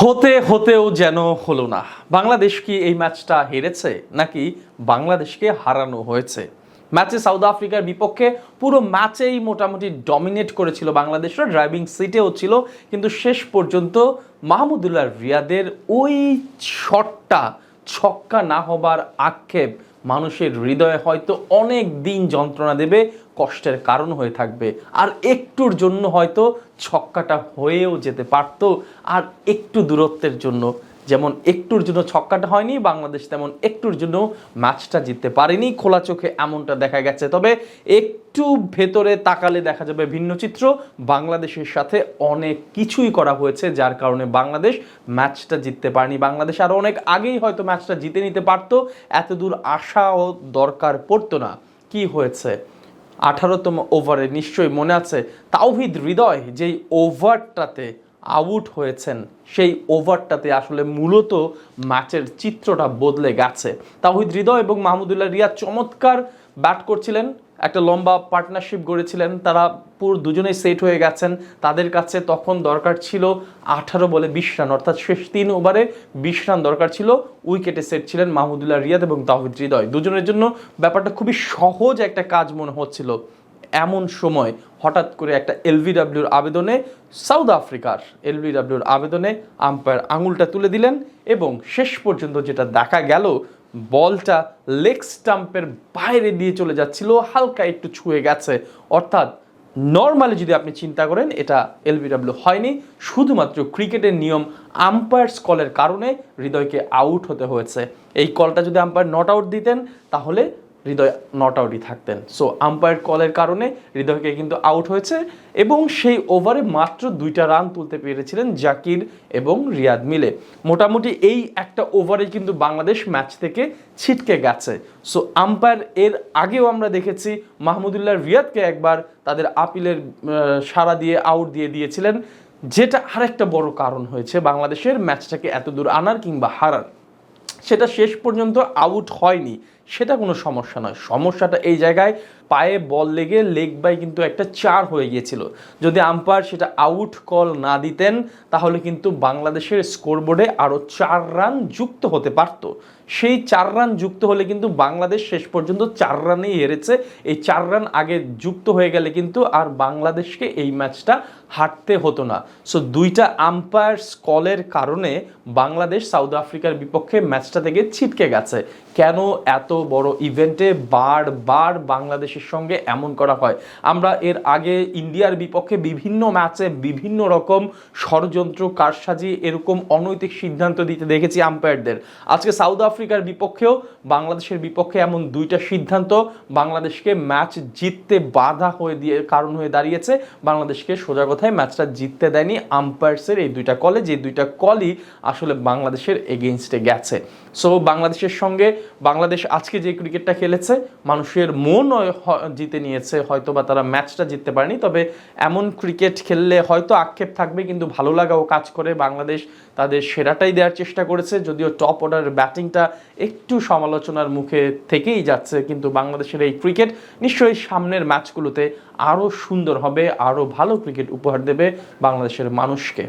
হতে হতেও যেন হলো না। বাংলাদেশ কি এই ম্যাচটা হেরেছে নাকি বাংলাদেশকে হারানো হয়েছে? ম্যাচে সাউথ আফ্রিকার বিপক্ষে পুরো ম্যাচেই মোটামুটি ডমিনেট করেছিল বাংলাদেশরা ড্রাইভিং সিটেও ছিল, কিন্তু শেষ পর্যন্ত মাহমুদুল্লাহ রিয়াদের ওই শটটা ছক্কা না হবার আক্ষেপ মানুষের হৃদয়ে হয়তো অনেক দিন যন্ত্রণা দেবে, কষ্টের কারণ হয়ে থাকবে। আর একটুর জন্য হয়তো ছক্কাটা হয়েও যেতে পারতো, আর একটু দূরত্বের জন্য যেমন একটুর জন্য ছক্কাটা হয়নি, বাংলাদেশ তেমন একটুর জন্য ম্যাচটা জিততে পারেনি। খোলা চোখে এমনটা দেখা গেছে। তবে একটু ভেতরে তাকালে দেখা যাবে ভিন্ন চিত্র। বাংলাদেশের সাথে অনেক কিছুই করা হয়েছে, যার কারণে বাংলাদেশ ম্যাচটা জিততে পারেনি। বাংলাদেশ আরও অনেক আগেই হয়তো ম্যাচটা জিতে নিতে পারতো। এত দূর আশাও দরকার পড়তো না। কি হয়েছে? আঠারোতম ওভারে নিশ্চয়ই মনে আছে। তাওহিদ হৃদয় যেই ওভারটাতে আউট হয়েছেন, সেই ওভারটাতে আসলে মূলত ম্যাচের চিত্রটা বদলে গেছে। তাওহিদ হৃদয় এবং মাহমুদুল্লাহ রিয়া চমৎকার ব্যাট করছিলেন, একটা লম্বা পার্টনারশিপ গড়েছিলেন, তারা পুরো দুজনেই সেট হয়ে গেছেন। তাদের কাছে তখন দরকার ছিল আঠারো বলে বিশ রান, অর্থাৎ শেষ তিন ওভারে বিশ রান দরকার ছিল, উইকেটে সেট ছিলেন মাহমুদুল্লাহ রিয়াদ এবং তাহিদ হৃদয়। দুজনের জন্য ব্যাপারটা খুবই সহজ একটা কাজ মনে হচ্ছিল। এমন সময় হঠাৎ করে একটা এলভিডাব্লিউর আবেদনে সাউথ আফ্রিকার এলভিডাব্লিউর আবেদনে আম্পায়ার আঙুলটা তুলে দিলেন এবং শেষ পর্যন্ত যেটা দেখা গেল, বলটা লেগ স্টাম্পের বাইরে দিয়ে চলে যাচ্ছিল, হালকা একটু ছুঁয়ে গেছে। অর্থাৎ নর্মালি যদি আপনি চিন্তা করেন, এটা এলবিডব্লিউ হয়নি। শুধুমাত্র ক্রিকেটের নিয়ম, আম্পায়ার্স কলের কারণে হৃদয়কে আউট হতে হয়েছে। এই কলটা যদি আম্পায়ার নট আউট দিতেন, তাহলে হৃদয় নট আউটই থাকতেন। সো আম্পায়ার কলের কারণে হৃদয়কে কিন্তু আউট হয়েছে এবং সেই ওভারে মাত্র দুইটা রান তুলতে পেরেছিলেন জাকির এবং রিয়াদ মিলে। মোটামুটি এই একটা ওভারে কিন্তু বাংলাদেশ ম্যাচ থেকে ছিটকে গেছে। সো আম্পায়ার এর আগেও আমরা দেখেছি মাহমুদুল্লাহ রিয়াদকে একবার তাদের আপিলের সাড়া দিয়ে আউট দিয়ে দিয়েছিলেন। যেটা আরেকটা বড় কারণ হয়েছে বাংলাদেশের ম্যাচটাকে এত দূর আনার কিংবা হারার। সেটা শেষ পর্যন্ত আউট হয়নি সেটা কোনো সমস্যা নয়। সমস্যাটা এই জায়গায় পায়ে বল লেগে লেগ বাই কিন্তু একটা চার হয়ে গিয়েছিল। যদি আম্পায়ার সেটা আউট কল না দিতেন, তাহলে কিন্তু বাংলাদেশের স্কোরবোর্ডে আরও চার রান যুক্ত হতে পারত। সেই চার রান যুক্ত হলে কিন্তু বাংলাদেশ শেষ পর্যন্ত চার রানেই হেরেছে। এই চার রান আগে যুক্ত হয়ে গেলে কিন্তু আর বাংলাদেশকে এই ম্যাচটা হারতে হতো না। সো দুইটা আম্পায়ার্স কলের কারণে বাংলাদেশ সাউথ আফ্রিকার বিপক্ষে ম্যাচটা থেকে ছিটকে গেছে। কেন এত বড় ইভেন্টে বারবার বাংলাদেশের সঙ্গে এমন করা হয়। আমরা এর আগে ইন্ডিয়ার বিপক্ষে বিভিন্ন ম্যাচে বিভিন্ন রকম ষড়যন্ত্র, কারসাজি এরকম অনৈতিক সিদ্ধান্ত দিতে দেখেছি আম্পায়ারদের। আজকে সাউথ আফ্রিকার বিপক্ষেও বাংলাদেশের বিপক্ষে এমন দুইটা সিদ্ধান্ত বাংলাদেশকে ম্যাচ জিততে বাধা হয়ে দিয়ে, কারণ হয়ে দাঁড়িয়েছে। বাংলাদেশকে সোজা কথায় ম্যাচটা জিততে দেয়নি আম্পায়ার্সের এই দুইটা কলে, যে দুইটা কলই আসলে বাংলাদেশের এগেনস্টে গেছে। সো বাংলাদেশের সঙ্গে বাংলাদেশ আজকে যে ক্রিকেটটা খেলেছে, মানুষের মন জিতে নিয়েছে হয়তো বা তারা ম্যাচটা জিততে পারেনি। তবে এমন ক্রিকেট খেললে হয়তো আক্ষেপ থাকবে, কিন্তু ভালো লাগাও কাজ করে বাংলাদেশ তাদের সেরাটাই দেওয়ার চেষ্টা করেছে। যদিও টপ অর্ডারের ব্যাটিংটা একটু সমালোচনার মুখে থেকেই যাচ্ছে, কিন্তু বাংলাদেশের এই ক্রিকেট নিশ্চয়ই সামনের ম্যাচগুলোতে আরও সুন্দর হবে আরও ভালো ক্রিকেট উপহার দেবে বাংলাদেশের মানুষকে।